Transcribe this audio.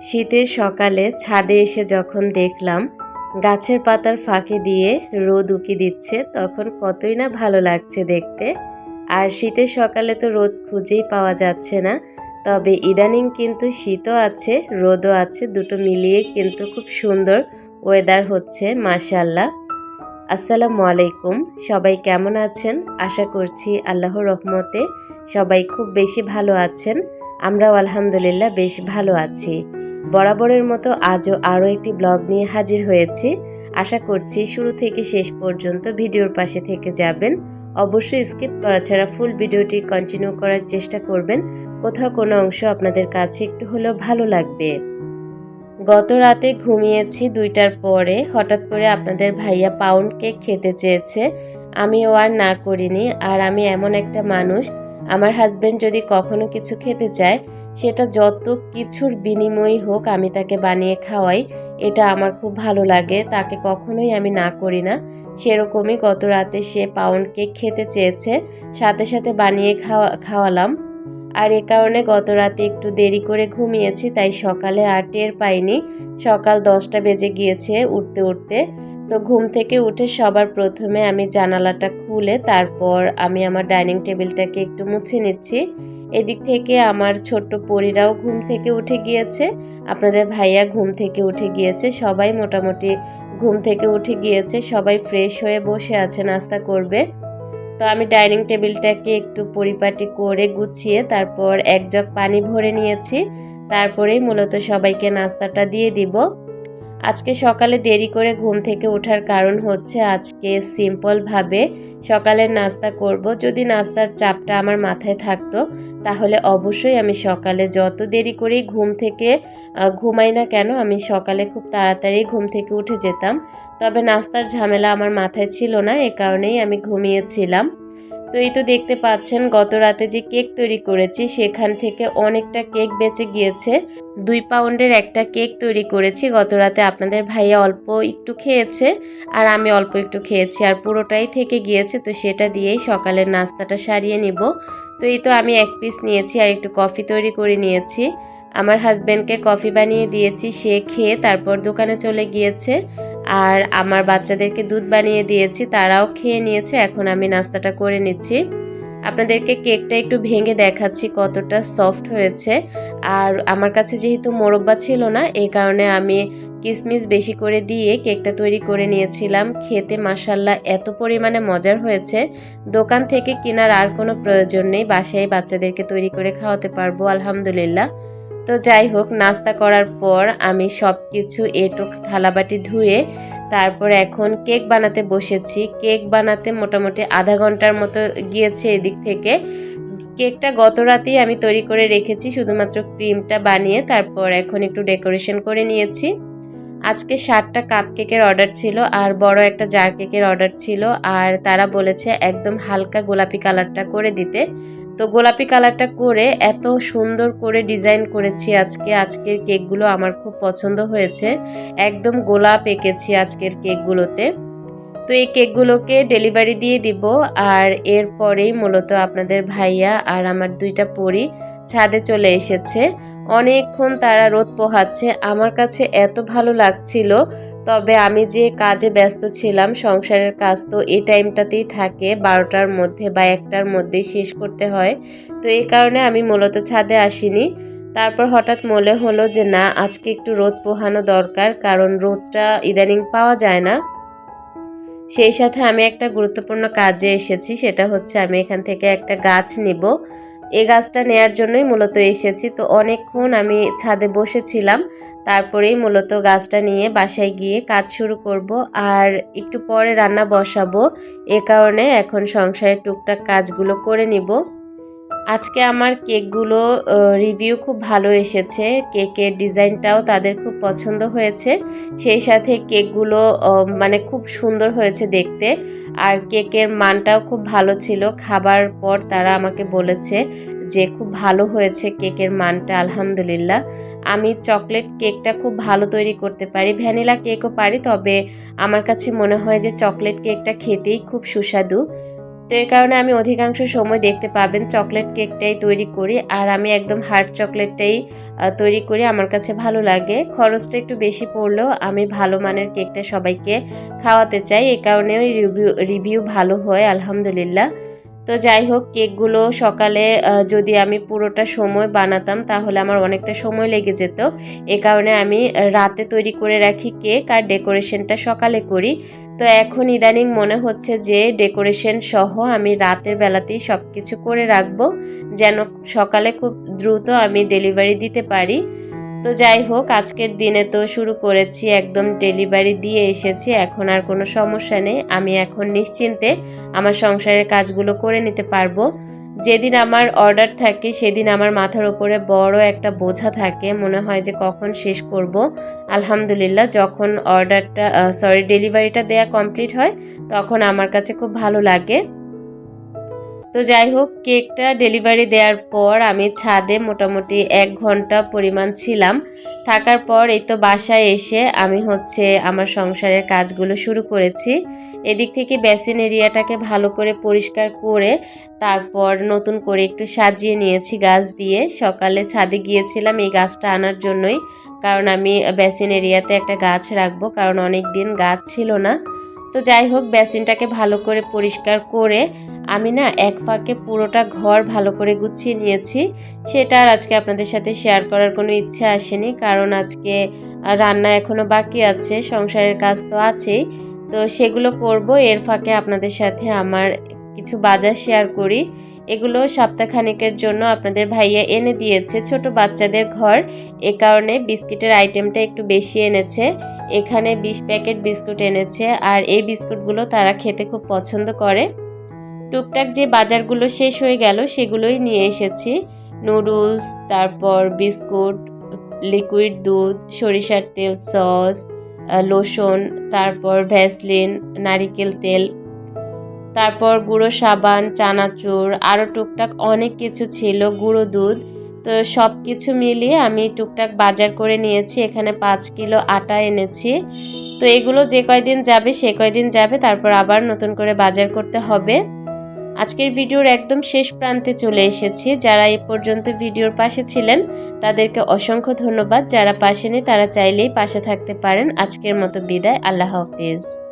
শীতের সকালে ছাদে এসে যখন দেখলাম, গাছের পাতার ফাঁকে দিয়ে রোদ উকি দিচ্ছে, তখন কতই না ভালো লাগছে দেখতে। আর শীতের সকালে তো রোদ খুঁজেই পাওয়া যাচ্ছে না। তবে ইদানিং কিন্তু শীতও আছে, রোদও আছে, দুটো মিলিয়ে কিন্তু খুব সুন্দর ওয়েদার হচ্ছে মাশাল্লাহ আসসালামু আলাইকুম, সবাই কেমন আছেন? আশা করছি আল্লাহর রহমতে সবাই খুব বেশি ভালো আছেন। আমরাও আলহামদুলিল্লাহ বেশ ভালো আছি। বরাবরের মতো আজও আরও একটি ব্লগ নিয়ে হাজির হয়েছি। আশা করছি শুরু থেকে শেষ পর্যন্ত ভিডিওর পাশে থেকে যাবেন। অবশ্যই স্কিপ করা ছাড়া ফুল ভিডিওটি কন্টিনিউ করার চেষ্টা করবেন। কোথাও কোনো অংশ আপনাদের কাছে একটু হলেও ভালো লাগবে। গত রাতে ঘুমিয়েছি দুইটার পরে হঠাৎ করে আপনাদের ভাইয়া পাউন্ড কেক খেতে চেয়েছে। আমি ও আর না করিনি। আর আমি এমন একটা মানুষ। আমার হাজব্যান্ড যদি কখনো কিছু খেতে চায় সেটা যত কিছুর বিনিময়ই হোক আমি তাকে বানিয়ে খাওয়াই, এটা আমার খুব ভালো লাগে, তাকে কখনোই আমি না করি না। সেরকমই গত রাতে সে পাউন্ড কেক খেতে চেয়েছে, সাথে সাথে বানিয়ে খাওয়া, খাওয়ালাম। আর এ কারণে গত রাতে একটু দেরি করে ঘুমিয়েছি, তাই সকালে আর টের পাইনি। সকাল দশটা বেজে গিয়েছে উঠতে উঠতে। তো ঘুম থেকে উঠে সবার প্রথমে আমি জানালাটা খুলে তারপর আমি আমার ডাইনিং টেবিলটাকে একটু মুছে নিচ্ছি। এদিক থেকে আমার ছোট্ট পরীরাও ঘুম থেকে উঠে গিয়েছে, আপনাদের ভাইয়া ঘুম থেকে উঠে গিয়েছে, সবাই মোটামুটি ঘুম থেকে উঠে গিয়েছে, সবাই ফ্রেশ হয়ে বসে আছে, নাস্তা করবে। তো আমি ডাইনিং টেবিলটাকে একটু পরিপাটি করে গুছিয়ে তারপর এক জগ পানি ভরে নিয়েছি, তারপরেই মূলত সবাইকে নাস্তাটা দিয়ে দিব। আজকে সকালে দেরি করে ঘুম থেকে ওঠার কারণ হচ্ছে আজকে সিম্পলভাবে সকালের নাস্তা করব। যদি নাস্তার চাপটা আমার মাথায় থাকতো, তাহলে অবশ্যই আমি সকালে যত দেরি করেই ঘুম থেকে ঘুমাই না কেন, আমি সকালে খুব তাড়াতাড়ি ঘুম থেকে উঠে যেতাম। তবে নাস্তার ঝামেলা আমার মাথায় ছিল না, এ কারণেই আমি ঘুমিয়েছিলাম। তো এই তো দেখতে পাচ্ছেন, গত রাতে যে কেক তৈরি করেছি, সেখান থেকে অনেকটা কেক বেঁচে গিয়েছে। দুই পাউন্ডের একটা কেক তৈরি করেছি, গত রাতে আপনাদের ভাইয়া অল্প একটু খেয়েছে, আর আমি অল্প একটু খেয়েছি, আর পুরোটাই থেকে গিয়েছে, তো সেটা দিয়েই সকালের নাস্তাটা সারিয়ে নিব। তো এই তো আমি এক পিস নিয়েছি, আর একটু কফি তৈরি করে নিয়েছি। আমার হাজব্যান্ডকে কফি বানিয়ে দিয়েছি, সে খেয়ে তারপর দোকানে চলে গিয়েছে। আর আমার বাচ্চাদেরকে দুধ বানিয়ে দিয়েছি, তারাও খেয়ে নিয়েছে, এখন আমি নাস্তাটা করে নিচ্ছি। আপনাদেরকে কেকটা একটু ভেঙে দেখাচ্ছি কতটা সফট হয়েছে। আর আমার কাছে যেহেতু মোরব্বা ছিল না এই কারণে আমি কিসমিস বেশি করে দিয়ে কেকটা তৈরি করে নিয়েছিলাম। খেতে মাসাল্লা এত পরিমাণে মজার হয়েছে। দোকান থেকে কেনার আর কোনো প্রয়োজন নেই, বাসায় বাচ্চাদেরকে তৈরি করে খাওয়াতে পারব, আলহামদুলিল্লাহ। তো যাই হোক, নাস্তা করার পর আমি সব কিছু এটুক থালাবাটি ধুয়ে তারপর এখন কেক বানাতে বসেছি। কেক বানাতে মোটামুটি আধা ঘণ্টার মতো গিয়েছে এদিক থেকে। কেকটা গত রাতেই আমি তৈরি করে রেখেছি, শুধুমাত্র ক্রিমটা বানিয়ে তারপর এখন একটু ডেকোরেশন করে নিয়েছি। আজকে ষাটটা কাপ কেকের অর্ডার ছিল আর বড় একটা জার কেকের অর্ডার ছিল আর তারা বলেছে একদম হালকা গোলাপি কালারটা করে দিতে। তো গোলাপি কালারটা করে এত সুন্দর করে ডিজাইন করেছি আজকে। আজকের কেকগুলো আমার খুব পছন্দ হয়েছে। একদম গোলাপ এঁকেছি আজকের কেকগুলোতে। তো এই কেকগুলোকে ডেলিভারি দিয়ে দিব আর এরপরেই মূলত আপনাদের ভাইয়া আর আমার দুইটা পরি ছাদে চলে এসেছে। অনেকক্ষণ তারা রোদ পোহাচ্ছে। আমার কাছে এত ভালো লাগছিল তবে আমি যে কাজে ব্যস্ত ছিলাম, সংসারের কাজ তো এই টাইমটাতেই থাকে, বারোটার মধ্যে বা একটার মধ্যেই শেষ করতে হয়। তো এই কারণে আমি মূলত ছাদে আসিনি। তারপর হঠাৎ মনে হলো যে, না, আজকে একটু রোদ পোহানো দরকার, কারণ রোদটা ইদানিং পাওয়া যায় না। সেই সাথে আমি একটা গুরুত্বপূর্ণ কাজে এসেছি, সেটা হচ্ছে আমি এখান থেকে একটা গাছ নিব। এই গাছটা নেয়ার জন্যই মূলত এসেছি। তো অনেকক্ষণ আমি ছাদে বসেছিলাম। তারপরেই মূলত গাছটা নিয়ে বাসায় গিয়ে কাজ শুরু করব আর একটু পরে রান্না বসাবো। এ কারণে এখন সংসারের টুকটাক কাজগুলো করে নিব। আজকে আমার কেকগুলো রিভিউ খুব ভালো এসেছে। কেকের ডিজাইনটাও তাদের খুব পছন্দ হয়েছে। সেই সাথে কেকগুলো মানে খুব সুন্দর হয়েছে দেখতে। আর কেকের মানটাও খুব ভালো ছিল। খাবার পর তারা আমাকে বলেছে যে খুব ভালো হয়েছে কেকের মানটা, আলহামদুলিল্লাহ। আমি চকলেট কেকটা খুব ভালো তৈরি করতে পারি, ভ্যানিলা কেকও পারি, তবে আমার কাছে মনে হয় যে চকলেট কেকটা খেতেই খুব সুস্বাদু। তো এই কারণে আমি অধিকাংশ সময় দেখতে পাবেন চকলেট কেকটাই তৈরি করি, আর আমি একদম হার্ড চকলেটটাই তৈরি করি, আমার কাছে ভালো লাগে। খরচটা একটু বেশি পড়লেও আমি ভালো মানের কেকটা সবাইকে খাওয়াতে চাই। এই কারণেও রিভিউ রিভিউ ভালো হয়, আলহামদুলিল্লাহ। তো যাই হোক, কেকগুলো সকালে যদি আমি পুরোটা সময় বানাতাম, তাহলে আমার অনেকটা সময় লেগে যেত। এ কারণে আমি রাতে তৈরি করে রাখি কেক আর ডেকোরেশনটা সকালে করি। তো এখন ইদানিং মনে হচ্ছে যে, ডেকোরেশন সহ আমি রাতের বেলাতেই সব কিছু করে রাখব, যেন সকালে খুব দ্রুত আমি ডেলিভারি দিতে পারি। তো যাই হোক, আজকের দিনে তো শুরু করেছি, একদম ডেলিভারি দিয়ে এসেছি, এখন আর কোনো সমস্যা নেই। আমি এখন নিশ্চিন্তে আমার সংসারের কাজগুলো করে নিতে পারব। যেদিন আমার অর্ডার থাকে, সেদিন আমার মাথার ওপরে বড় একটা বোঝা থাকে, মনে হয় যে কখন শেষ করব। আলহামদুলিল্লাহ, যখন অর্ডারটা সরি ডেলিভারিটা দেয়া কমপ্লিট হয়, তখন আমার কাছে খুব ভালো লাগে। তো যাই হোক কেকটা ডেলিভারি দেওয়ার পর আমি ছাদে মোটামুটি এক ঘণ্টা পরিমাণ ছিলাম। থাকার পর এই তো বাসায় এসে আমি হচ্ছে আমার সংসারের কাজগুলো শুরু করেছি। এদিক থেকে বেসিন এরিয়াটাকে ভালো করে পরিষ্কার করে তারপর নতুন করে একটু সাজিয়ে নিয়েছি গাছ দিয়ে। সকালে ছাদে গিয়েছিলাম এই গাছটা আনার জন্যই, কারণ আমি বেসিন এরিয়াতে একটা গাছ রাখব, কারণ অনেক দিন গাছ ছিল না। তো যাই হোক, বেসিনটাকে ভালো করে পরিষ্কার করে আমি না এক ফাঁকে পুরোটা ঘর ভালো করে গুছিয়ে নিয়েছি। সেটা আর আজকে আপনাদের সাথে শেয়ার করার কোনো ইচ্ছে আসেনি, কারণ আজকে রান্না এখনও বাকি আছে, সংসারের কাজ তো আছেই। তো সেগুলো করব, এর ফাঁকে আপনাদের সাথে আমার কিছু বাজার শেয়ার করি। এগুলো সপ্তাহখানিকের জন্য আপনাদের ভাইয়া এনে দিয়েছে, ছোট বাচ্চাদের ঘর। এ কারণে বিস্কিটের আইটেমটা একটু বেশি এনেছে। এখানে বিশ প্যাকেট বিস্কুট এনেছে আর এই বিস্কুটগুলো তারা খেতে খুব পছন্দ করে। টুকটাক যে বাজারগুলো শেষ হয়ে গেল সেগুলোই নিয়ে এসেছি। নুডলস, তারপর বিস্কুট, লিকুইড দুধ, সরিষার তেল, সস লোশন, তারপর ভ্যাসলিন, নারিকেল তেল, তারপর গুঁড়ো সাবান, চানাচুর, আরও টুকটাক অনেক কিছু ছিল, গুঁড়ো দুধ তো সব কিছু মিলিয়ে আমি টুকটাক বাজার করে নিয়েছি, এখানে পাঁচ কিলো আটা এনেছি। তো এগুলো যে কয়দিন যাবে, সে কয়দিন যাবে, তারপর আবার নতুন করে বাজার করতে হবে। আজকের ভিডিওর একদম শেষ প্রান্তে চলে এসেছি। যারা এ পর্যন্ত ভিডিওর পাশে ছিলেন, তাদেরকে অসংখ্য ধন্যবাদ। যারা পাশে নেই তারা চাইলেই পাশে থাকতে পারেন। আজকের মতো বিদায়। আল্লাহ হাফিজ।